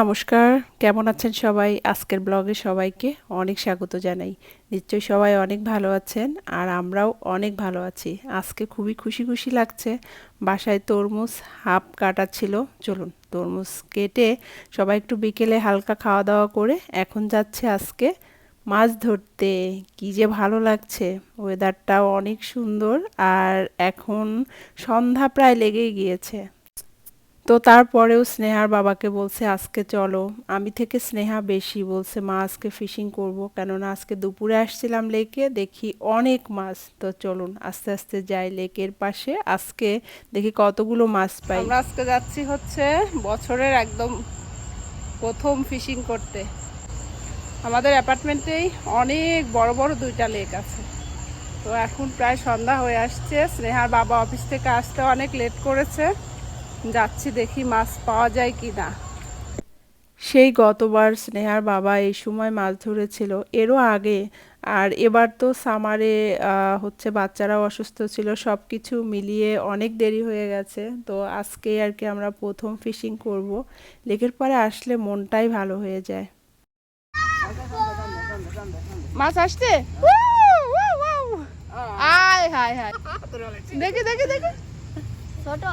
নমস্কার, কেমন আছেন সবাই? আজকের ব্লগে সবাইকে অনেক স্বাগত জানাই। নিশ্চয়ই সবাই অনেক ভালো আছেন আর আমরাও অনেক ভালো আছি। আজকে খুবই খুশি খুশি লাগছে। বাসায় তরমুজ হাফ কাটা ছিল। চলুন, তরমুজ কেটে সবাই একটু বিকেলে হালকা খাওয়া দাওয়া করে এখন যাচ্ছে আজকে মাছ ধরতে। কি যে ভালো লাগছে। ওয়েদারটাও অনেক সুন্দর আর এখন সন্ধ্যা প্রায় লেগেই গিয়েছে। তো তারপরেও স্নেহার বাবাকে বলছে, আজকে চলো। আমি থেকে স্নেহা বেশি, বলছে, মা আজকে ফিশিং করব। কেননা আজকে দুপুরে আসছিলাম লেকে, দেখি অনেক মাছ। তো চলুন, আস্তে আস্তে যাই লেকের পাশে। আজকে দেখি কতগুলো মাছ পাই। আমরা আজকে যাচ্ছি হচ্ছে বছরের একদম প্রথম ফিশিং করতে। আমাদের অ্যাপার্টমেন্টেই অনেক বড় বড় দুইটা লেক আছে। তো এখন প্রায় সন্ধ্যা হয়ে আসছে। স্নেহার বাবা অফিস থেকে আসতে অনেক লেট করেছে। যাচ্ছি দেখি মাছ পাওয়া যায় কি না সেই গতবার স্নেহার বাবা এই সময় মাছ ধরেছিল এরও আগে। আর এবার তো সামারে হচ্ছে বাচ্চারাও অসুস্থ ছিল সব কিছু মিলিয়ে অনেক দেরি হয়ে গেছে। তো আজকে আর কি আমরা প্রথম ফিশিং করব। লেকের পরে আসলে মনটাই ভালো হয়ে যায়। মাছ আসছে? আয় হায় হায়। দেখি দেখি দেখি। ছোট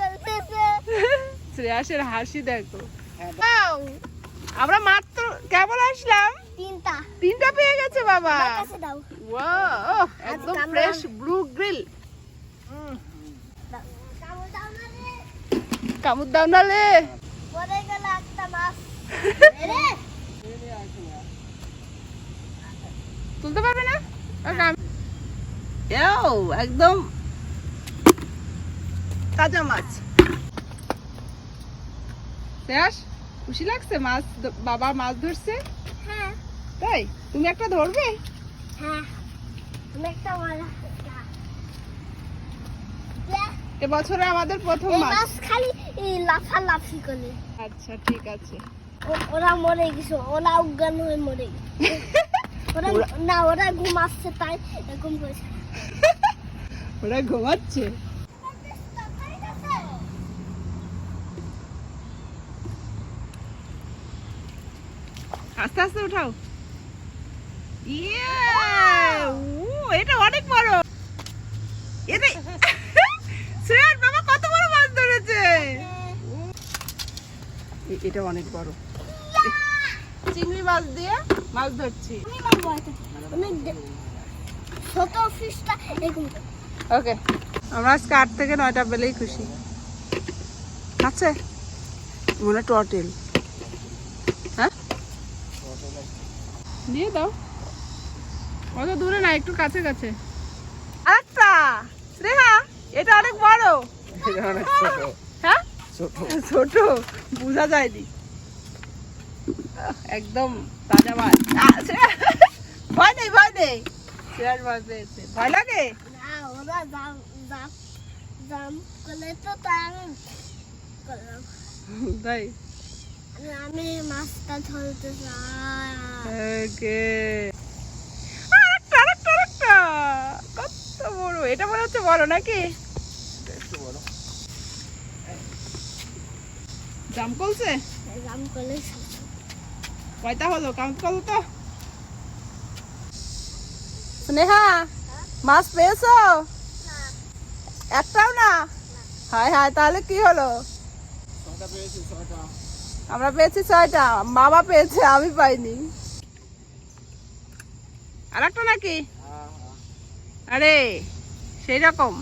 করতেছে। শ্রেয়াসের হাসি দেখো। আমরা মাত্র কেবল আসলাম? তিনটা। তিনটা পেয়ে গেছে বাবা। ওয়াও একদম ফ্রেশ ব্লু গ্রিল। দাও। দাও না কামুর দাও না লে। পড়ে গেল একটা মাছ। রে। তুলতে পারবে না? একদম তাজা মাছ। শ্রেয়াস খুশি লাগছে? মাছ বাবা মাছ ধরছে? হ্যাঁ। তাই? তুমি একটা ধরবে? হ্যাঁ। তুমি একটা এবছরে আমাদের প্রথম মাছ। খালি এই লাফা লাফি করে। আচ্ছা ঠিক আছে। ওরা মরে গেছে। ওরা অজ্ঞান হয়ে মরে গেছে। ওরা ওরা- না ওরা ঘুমাচ্ছে তাই এরকম করেছে ওরা ঘুমাচ্ছে? আস্তে আস্তে উঠাও। ইয়ে এটা অনেক বড়। এটা শ্রেয়ার বাবা কত বড় মাছ ধরেছে? এটা অনেক বড়। চিংড়ি মাছ দিয়ে মাছ ধরছি। ওকে আমরা আজকে আট থেকে নয়টা বেলেই খুশি। আছে? মনে টটেল। দিয়ে দাও। অত দূরে না একটু কাছে কাছে। আচ্ছা স্নেহা এটা অনেক বড়। হ্যাঁ? ছোট। বোঝা যায়নি। একদম তাজা মাছ। ভয় নেই ভয় নেই। শ্রেয়ার ভয় পেয়েছে। ভয় লাগে? না ওরা জাম জাম জাম করলে তো তাই? আমি মাছটা ধরতে চাই। ওকে। আরেকটা আরেকটা আরেকটা। কত বড়। এটা মনে হচ্ছে বড় নাকি? জাম কলছে? জাম কয়টা হলো? কাউন্ট করো তো। স্নেহা মাছ পেয়েছ? একটাও না? হায় হায় তাহলে কি হলো? আমরা পেয়েছি ছয়টা বাবা পেয়েছে আমি পাইনি। আর একটা নাকি? আরে সেই রকম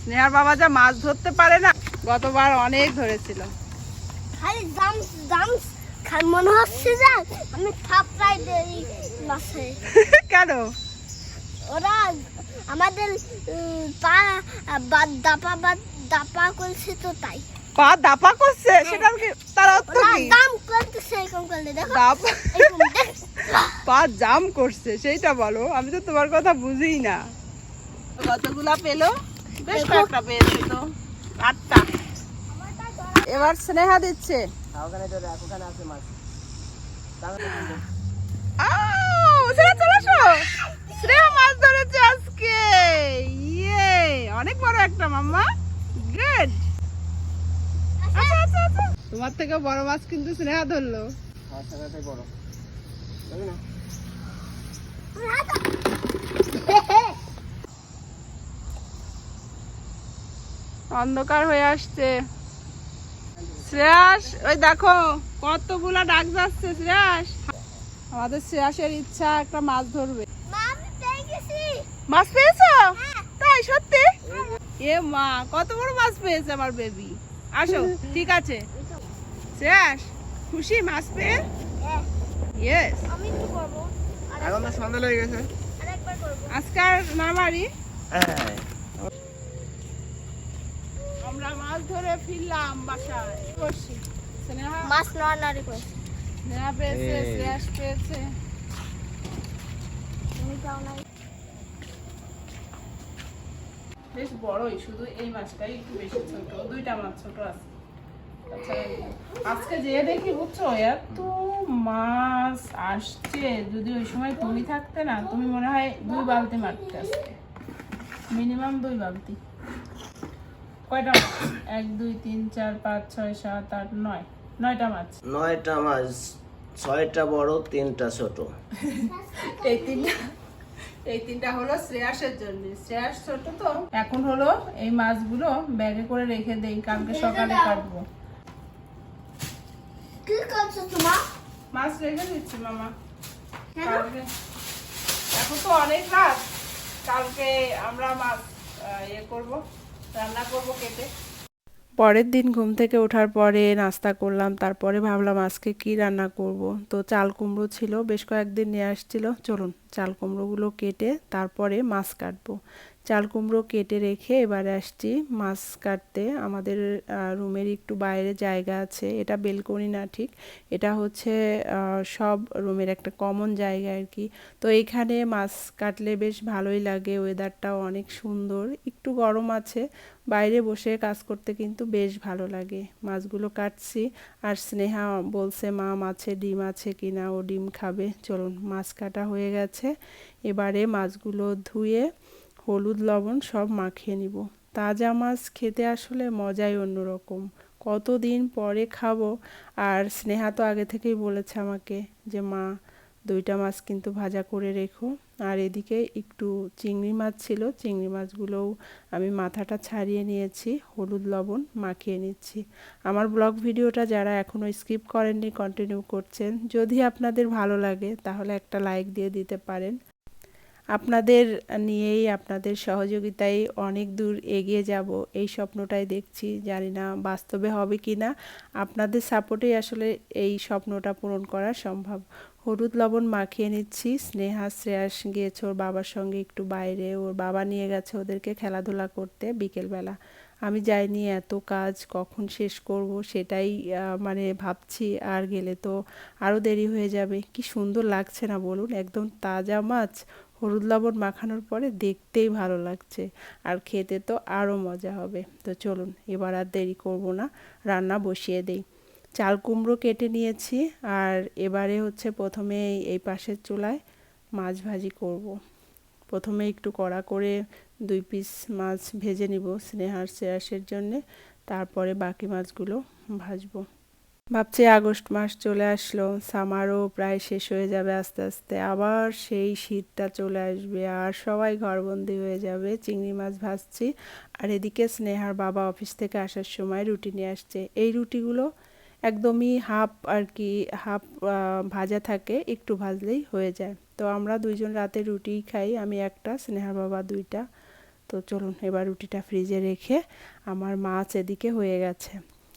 স্নেহার বাবা যা মাছ ধরতে পারে না গতবার অনেক ধরেছিল। খালি খালি মনে হচ্ছে যে আমি থাপড়াই দেই মাছে। কেন? ওরা আমাদের পা দাপা বা দাপা করছে তো তাই। পা দাপা করছে? সেটা কি তার অর্থ কি? দাম করতেছে এরকম করলে দেখো। দাপ পা জাম করছে সেইটা বলো। আমি তো তোমার কথা বুঝিই না। কতগুলা পেল? বেশ কয়েকটা পেয়েছে তো। আটটা। এবার স্নেহা দিচ্ছে। স্নেহা চলে আসো। স্নেহা মাছ ধরেছে আজকে। ইয়ে অনেক বড় একটা মাম্মা গুড আচ্ছা আচ্ছা আচ্ছা তোমার থেকে বড় মাছ কিন্তু স্নেহা ধরলো। অন্ধকার হয়ে আসছে। শ্রেয়াস, ওই দেখো, কতগুলা ডাক যাচ্ছে, শ্রেয়াস। আমাদের শ্রেয়াসের ইচ্ছা একটা মাছ ধরবে। মাছ পেয়েছ? তাই, সত্যি? এ মা, কত বড় মাছ পেয়েছে আমার বেবি আসো, ঠিক আছে। শ্রেয়াস খুশি মাছ পেয়ে? হ্যাঁ, ইয়েস আমি কি করব। আর এখন তো সন্ধ্যা লেগে গেছে। আরেকবার করব। আজকাল না মারি হ্যাঁ। আমরা মাছ ধরে ফিরলাম বাসায়। করছি? মাছ নড়ানড়ি করে স্নেহা পেয়েছে। শ্রেয়াস পেয়েছে। তুমি যাও না। বেশ বড়ই শুধু এই মাছটাই একটু বেশি ছোট। দুইটা মাছ ছোট আছে। আজকে যে দেখি বুঝছ এত মাছ আসছে। যদি ওই সময় তুমি থাকতে না তুমি মনে হয় দুই বালতি মারতে আসতে। মিনিমাম দুই বালতি। কয়টা মাছ? এক দুই তিন চার পাঁচ ছয় সাত আট নয়। নয়টা মাছ। নয়টা মাছ ছয়টা বড় তিনটা ছোট। এই তিনটা এই তিনটা হলো শ্রেয়াসের জন্য। শ্রেয়াস ছোট তো। এখন হলো এই মাছগুলো ব্যাগে করে রেখে দেই কালকে সকালে কাটবো। কি করছ তোমার মাছ রেখে দিচ্ছি মামা কেন? কালকে এখন তো অনেক রাত কালকে আমরা মাছ আহ, ইয়ে করব রান্না করব কেটে পরের দিন ঘুম থেকে ওঠার পরে নাস্তা করলাম তারপরে ভাবলাম আজকে কি রান্না করব। তো চাল কুমড়ো ছিল বেশ কয়েকদিন নিয়ে আসছিল। চলুন চাল কুমড়োগুলো কেটে তারপরে মাছ কাটবো। চাল কুমড়ো কেটে রেখে এবার আসছি মাছ কাটতে। আমাদের রুমের একটু বাইরে জায়গা আছে। এটা বেলকনি না ঠিক। এটা হচ্ছে সব রুমের একটা কমন জায়গা আর কি। তো এইখানে মাছ কাটলে বেশ ভালোই লাগে। ওয়েদারটাও অনেক সুন্দর। একটু গরম আছে। বাইরে বসে কাজ করতে কিন্তু বেশ ভালো লাগে। মাছগুলো কাটছি। আর স্নেহা বলছে, মা, মাছে ডিম আছে কিনা ও ডিম খাবে। চলুন, মাছ কাটা হয়ে গেছে। এবারে মাছগুলো ধুয়ে হলুদ, লবণ সব মাখিয়ে নিব। তাজা মাছ খেতে আসলে মজাই অন্যরকম। কতদিন পরে খাব? আর স্নেহা তো আগে থেকেই বলেছে আমাকে যে, মা, দুইটা মাছ কিন্তু ভাজা করে রেখো। আর এদিকে একটু চিংড়ি মাছ ছিল, চিংড়ি মাছগুলোও আমি মাথাটা ছাড়িয়ে নিয়েছি, হলুদ, লবণ মাখিয়ে নিচ্ছি। আমার ব্লগ ভিডিওটা যারা এখনও স্কিপ করেননি কন্টিনিউ করছেন। যদি আপনাদের ভালো লাগে, তাহলে একটা লাইক দিয়ে দিতে পারেন। আপনাদের নিয়েই, আপনাদের সহযোগিতায় অনেক দূর এগিয়ে যাব। এই স্বপ্নটাই দেখছি। জানি না বাস্তবে হবে কি না আপনাদের সাপোর্টেই আসলে এই স্বপ্নটা পূরণ করা সম্ভব। হলুদ লবণ মাখিয়ে নিচ্ছি। স্নেহা, শ্রেয়াস গিয়েছে ওর বাবার সঙ্গে একটু বাইরে। ওর বাবা নিয়ে গেছে ওদেরকে খেলাধুলা করতে বিকেলবেলা। আমি যাইনি এত কাজ, কখন শেষ করব সেটাই মানে ভাবছি আর গেলে তো আরও দেরি হয়ে যাবে। কি সুন্দর লাগছে না বলুন? একদম তাজা মাছ হলুদ লবণ মাখানোর পরে দেখতেই ভালো লাগছে। আর খেতে তো আরও মজা হবে। তো চলুন, এবার আর দেরি করব না। রান্না বসিয়ে দেই। চাল কুমড়ো কেটে নিয়েছি আর এবারে হচ্ছে প্রথমে এই- পাশের চুলায় মাছ ভাজি করব। প্রথমে একটু কড়া করে দুই পিস মাছ ভেজে নিব স্নেহার শ্রেয়াসের জন্যে। তারপরে বাকি মাছগুলো ভাজবো। ভাবছি আগস্ট মাস চলে আসলো সামারও প্রায় শেষ হয়ে যাবে আস্তে আস্তে, আবার সেই শীতটা চলে আসবে, আর সবাই ঘরবন্দি হয়ে যাবে, চিংড়ি মাছ ভাজছি, আর এদিকে স্নেহার বাবা অফিস থেকে আসার সময় রুটি নিয়ে আসছে। এই রুটিগুলো একদমই হাফ আর কি হাফ ভাজা থাকে, একটু ভাজলেই হয়ে যায়। তো আমরা দুইজন রাতে রুটি খাই, আমি একটা, স্নেহার বাবা দুইটা। তো চলুন এবার রুটিটা ফ্রিজে রেখে আমার মাছ এদিকে হয়ে গেছে।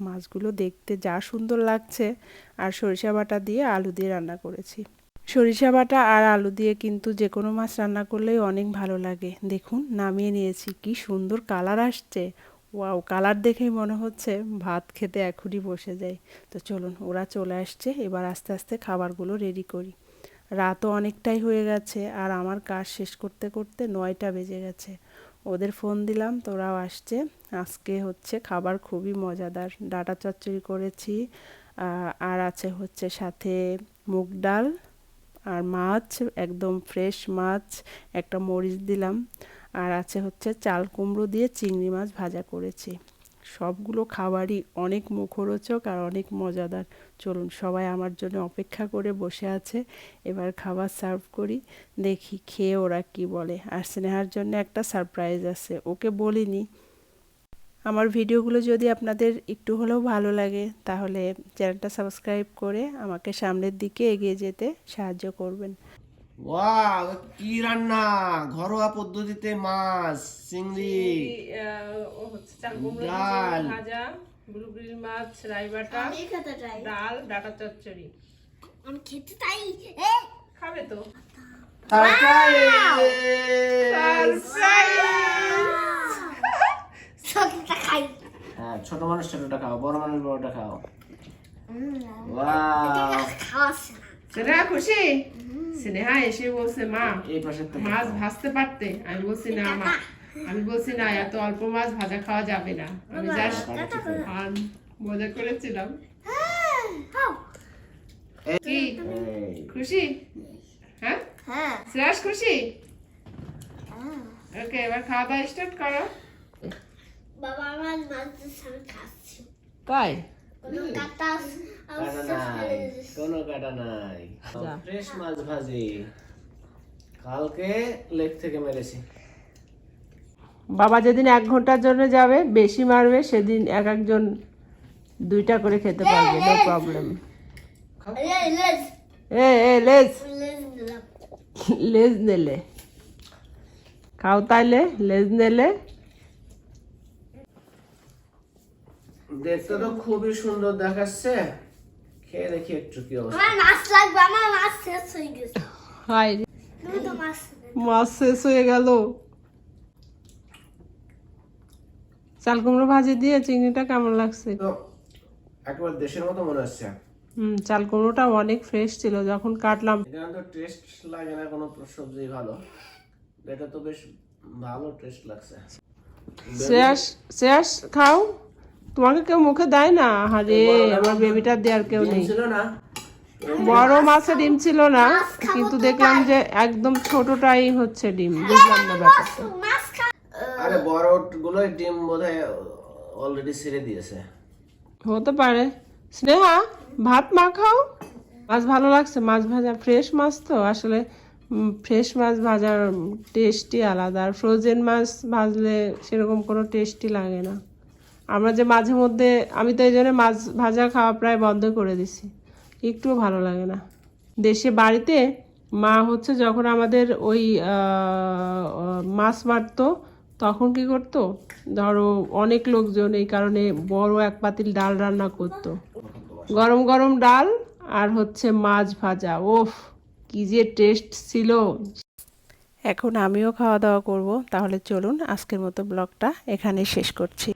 মাছগুলো দেখতে যা সুন্দর লাগছে। আর সরিষা বাটা দিয়ে আলু দিয়ে রান্না করেছি। সরিষা বাটা আর আলু দিয়ে কিন্তু যে কোনো মাছ রান্না করলেই অনেক ভালো লাগে। দেখুন, নামিয়ে নিয়েছি। কি সুন্দর কালার আসছে। ওয়াও, কালার দেখেই মনে হচ্ছে ভাত খেতে এখনই বসে যাই তো চলুন, ওরা চলে আসছে। এবার আস্তে আস্তে খাবারগুলো রেডি করি। রাতও অনেকটাই হয়ে গেছে আর আমার কাজ শেষ করতে করতে নয়টা বেজে গেছে। ওদের ফোন দিলাম, তোরাও আসছে। আজকে হচ্ছে খাবার খুবই মজাদার। ডাটা চচ্চড়ি করেছি আর আছে হচ্ছে সাথে মুগ ডাল আর মাছ, একদম ফ্রেশ মাছ, একটা মরিচ দিলাম। আর আছে হচ্ছে চাল কুমড়ো দিয়ে চিংড়ি মাছ ভাজা করেছি। সবগুলো খাবারই অনেক মুখরোচক আর অনেক মজাদার। চলুন, সবাই আমার জন্য অপেক্ষা করে বসে আছে। এবার খাবার সার্ভ করি, দেখি খেয়ে ওরা কি বলে। আর স্নেহার জন্য একটা সারপ্রাইজ আছে, ওকে বলিনি। আমার ভিডিওগুলো যদি আপনাদের একটু হলেও ভালো লাগে, তাহলে চ্যানেলটা সাবস্ক্রাইব করে আমাকে সামনের দিকে এগিয়ে যেতে সাহায্য করবেন। ওয়াও কি রান্না ঘরোয়া পদ্ধতিতে মাছ চিংড়ি আহ, ও হচ্ছে ডাল। ভাজা ব্লুবেরি মাছ ডাল ডাটা চচ্চড়ি। আমি খেতে চাই। খাবে তো। খাই। হ্যাঁ ছোট মানুষ ছোটটা খাও বড় মানুষ বড়টা খাও। ওয়াও খুশি? স্নেহা এসে বলছে মা মাছ ভাজতে পারতে? আমি বলছি না মা। আমি বলছি না এত অল্প মাছ ভাজা খাওয়া যাবে না। আমি জাস্ট মজা করেছিলাম। কি? খুশি? হ্যাঁ? হ্যাঁ। শ্রেয়াস খুশি? ওকে এবার খাওয়া দাওয়া স্টার্ট করো। বাবা আমার খাচ্ছি। তাই কাটা কাটা নাই কোনো কাটা নাই ফ্রেশ মাছ ভাজি। কালকে লেক থেকে মেরেছি। বাবা যেদিন এক ঘণ্টার জন্য যাবে বেশি মারবে সেদিন এক একজন দুইটা করে খেতে পারবে নো প্রবলেম এ এ লেজ। লেজ নেলে। খাও তাইলে লেজ নেলে। দেখতে তো খুবই সুন্দর দেখাচ্ছে। খেয়ে দেখি একটু কি অবস্থা। আমার মাছ লাগবে আমার মাছ শেষ হয়ে গেছে। হাই মাছ শেষ হয়ে গেল। চাল কুমড়ো ভাজি দিয়ে চিংড়িটা কেমন লাগছে? তো একেবারে দেশের মতো মনে হচ্ছে হুম চাল কুমড়োটা অনেক ফ্রেশ ছিল যখন কাটলাম। এখানে তো টেস্ট লাগে না কোনো সবজি ভালো। এটা তো বেশ ভালো টেস্ট লাগছে। শ্রেয়াস শ্রেয়াস খাও। তোমাকে কেউ মুখে দেয় না? আরে আমার বেবিটা দেওয়ার কেউ নেই। ছিল না। বড় মাছের ডিম ছিল না কিন্তু দেখলাম যে একদম ছোটটাই হচ্ছে ডিম। বুঝলাম না ব্যাপারটা। মাছ আরে বড় গুলোই ডিম বোধহয় অলরেডি ছেড়ে দিয়েছে। হতে পারে। স্নেহা ভাত মাখাও মাছ ভালো লাগছে? মাছ ভাজা ফ্রেশ মাছ তো। আসলে ফ্রেশ মাছ ভাজার টেস্টই আলাদা। আর ফ্রোজেন মাছ ভাজলে সেরকম কোনো টেস্টই লাগে না। আমরা যে মাঝে মধ্যে, আমি তো এই জন্য মাছ ভাজা খাওয়া প্রায় বন্ধ করে দিছি। একটুও ভালো লাগে না। দেশে বাড়িতে মা হচ্ছে যখন আমাদের ওই মাছ মারতো, তখন কি করতো? ধরো অনেক লোকজন এই কারণে বড় এক পাতিল ডাল রান্না করতো। গরম গরম ডাল আর হচ্ছে মাছ ভাজা। ওফ, কি যে টেস্ট ছিল। এখন আমিও খাওয়া দাওয়া করব। তাহলে চলুন আজকের মতো ব্লগটা এখানেই শেষ করছি।